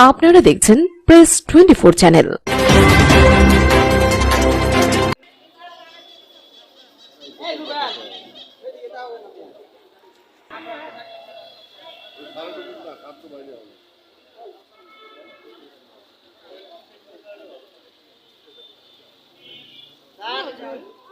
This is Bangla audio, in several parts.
আপনারা দেখছেন প্রেস টোয়েন্টি ফোর চ্যানেল থাকে থাকে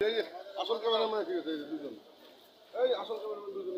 এই যে আসল ক্যামেরাম্যান ঠিক আছে দুজন। এই আসল ক্যামেরাম্যান তারপর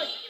like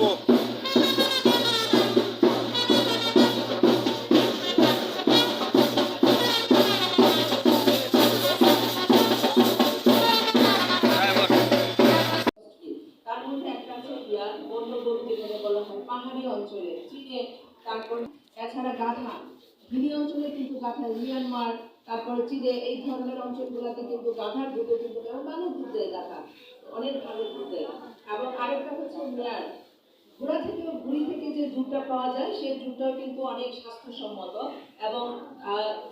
হয় পাহাড়ি অঞ্চলে চীনে তারপর এছাড়া গাধা গিরি অঞ্চলে কিন্তু গাধা মিয়ানমার তারপর চীনে এই ধরনের অঞ্চলগুলোতে কিন্তু গাধার দুধে কিন্তু মানুষ দুধ গাধা অনেক ভালো দুধ দেয় এবং আরেকটা হচ্ছে মেয়ার ঘোড়া থেকে ঘুড়ি থেকে যে দুধটা পাওয়া যায়, সেই দুধটাও কিন্তু অনেক স্বাস্থ্যসম্মত এবং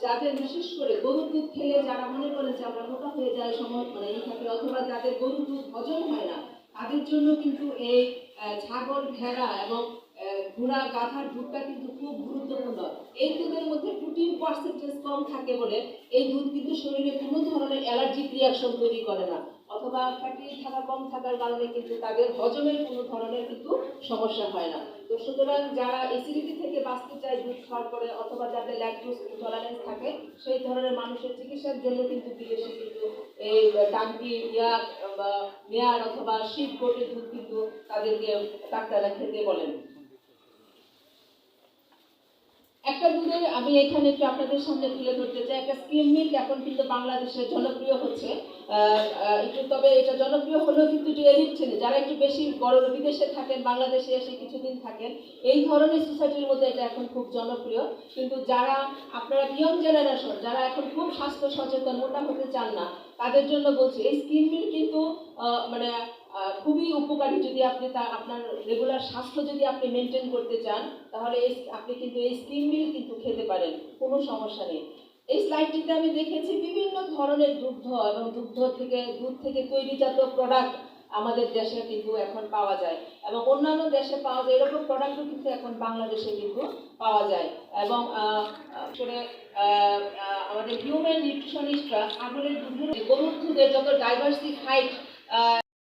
যাদের বিশেষ করে গরুর দুধ খেলে যারা মনে করেন যে আমরা মোটা হয়ে যায় সময় মানে থাকে, অথবা যাদের গরুর দুধ হজম হয় না, তাদের জন্য কিন্তু এই ছাগল, ভেড়া এবং ঘোড়া, গাধার দুধটা কিন্তু খুব গুরুত্বপূর্ণ। এই দুধের মধ্যে প্রোটিন পার্সেন্টেজ কম থাকে বলে এই দুধ কিন্তু শরীরে কোনো ধরনের অ্যালার্জিক রিয়াকশন তৈরি করে না। অথবা ফ্যাটি থাকা, কম থাকার কারণে কিন্তু তাদের হজমের কোনো ধরনের কিন্তু সমস্যা হয় না। তো সুতরাং যারা অ্যাসিডিটি থেকে বাঁচতে চায়, দুধ খাওয়ার পরে অথবা যাদের ল্যাকটোজ ইনটলারেন্স থাকে, সেই ধরনের মানুষের চিকিৎসার জন্য কিন্তু বিদেশে কিন্তু এই ডাঙ্কি ইয়া বা মেয়ার অথবা শিব গোটের দুধ কিন্তু তাদেরকে ডাক্তাররা খেতে বলেন। একটা দুধের আমি এখানে একটু আপনাদের সামনে তুলে ধরতে চাই। একটা স্কিম মিল্ক এখন কিন্তু বাংলাদেশে জনপ্রিয় হচ্ছে। একটু তবে এটা জনপ্রিয় হলেও কিন্তু একটু এলিট ছেলে। যারা একটু বেশি বড় বিদেশে থাকেন, বাংলাদেশে এসে কিছুদিন থাকেন, এই ধরনের সোসাইটির মধ্যে এটা এখন খুব জনপ্রিয়। কিন্তু যারা, আপনারা ইয়ং জেনারেশন যারা এখন খুব স্বাস্থ্য সচেতন, মোটা হতে চান না, তাদের জন্য বলছি, এই স্কিম মিল্ক কিন্তু মানে খুবই উপকারী যদি আপনি তা আপনার রেগুলার স্বাস্থ্য যদি আপনি মেনটেন করতে চান, তাহলে এই আপনি কিন্তু এই স্কিম মিল কিন্তু খেতে পারেন, কোনো সমস্যা নেই। এই স্লাইডটিতে আমি দেখেছি বিভিন্ন ধরনের দুগ্ধ এবং দুগ্ধ থেকে, দুধ থেকে তৈরিজাত প্রোডাক্ট আমাদের দেশে কিন্তু এখন পাওয়া যায় এবং অন্যান্য দেশে পাওয়া যায়, এরকম প্রোডাক্টও কিন্তু এখন বাংলাদেশে কিন্তু পাওয়া যায় এবং আসলে আমাদের হিউম্যান নিউট্রিশনিস্টরা ছাগলের দুধের গরুর দুধের যত ডাইভার্সিফাইড